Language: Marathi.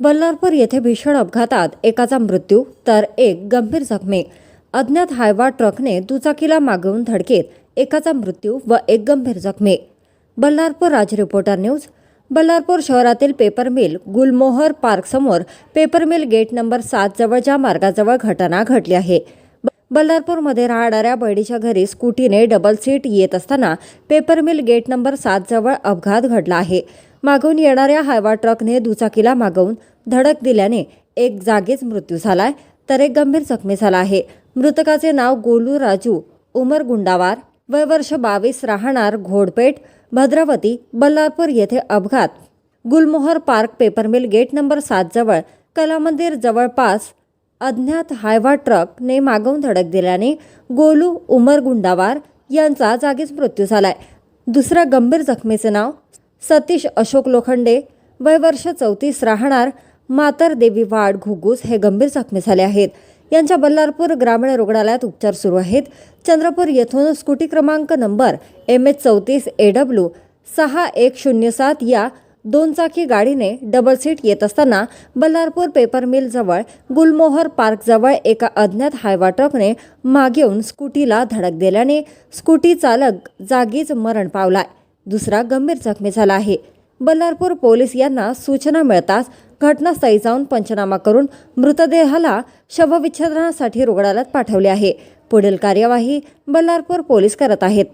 बल्लारपूर येथे भीषण अपघातात एकाचा मृत्यू तर एक गंभीर जखमी. अज्ञात हायवा ट्रकने दुचाकीला मागवून धडकेत एकाचा मृत्यू व एक गंभीर जखमी. Ballarpur Raj reporter news. Ballarpur शहरातील पेपर मिल गुलमोहर पार्क समोर पेपर मिल गेट नंबर सात जवळच्या मार्गाजवळ घटना घडली आहे. ब- बल्लारपूरमध्ये राहणाऱ्या बहिणीच्या घरी स्कूटीने डबल सीट येत असताना पेपर मिल गेट नंबर सात जवळ अपघात घडला आहे. मागून येणाऱ्या हायवा ट्रकने दुचाकीला मागवून धडक दिल्याने एक जागीच मृत्यू झालाय तर एक गंभीर जखमी झाला आहे. मृतकाचे नाव गोलू राजू उमर गुंडावार वय वर्ष बावीस राहणार घोडपेठ भद्रावती बल्लारपूर येथे अपघात. Gulmohar park paper mill gate number सात जवळ कलामंदिर जवळपास अज्ञात हायवा ट्रकने मागवून धडक दिल्याने गोलू उमर गुंडावार यांचा जागीच मृत्यू झालाय. दुसऱ्या गंभीर जखमीचे नाव सतीश अशोक लोखंडे वय वर्ष चौतीस राहणार मातर देवी वाड घुगूस हे गंभीर जखमी झाले आहेत. यांच्या बल्लारपूर ग्रामीण रुग्णालयात उपचार सुरू आहेत. चंद्रपूर येथून स्कूटी क्रमांक नंबर एम एच चौतीस ए डब्ल्यू सहा एक शून्य सात या दोनचाकी गाडीने डबल सीट येत असताना बल्लारपूर पेपर मिल जवळ गुलमोहर पार्कजवळ एका अज्ञात हायवा ट्रकने मागे येऊन स्कूटीला धडक दिल्याने स्कूटी चालक जागीच मरण पावलाय. दुसरा गंभीर जखमी झाला आहे. बल्लारपूर पोलीस यांना सूचना मिळताच घटनास्थळी जाऊन पंचनामा करून मृतदेहाला शवविच्छेदनासाठी रुग्णालयात पाठवले आहे. पुढील कार्यवाही बल्लारपूर पोलीस करत आहेत.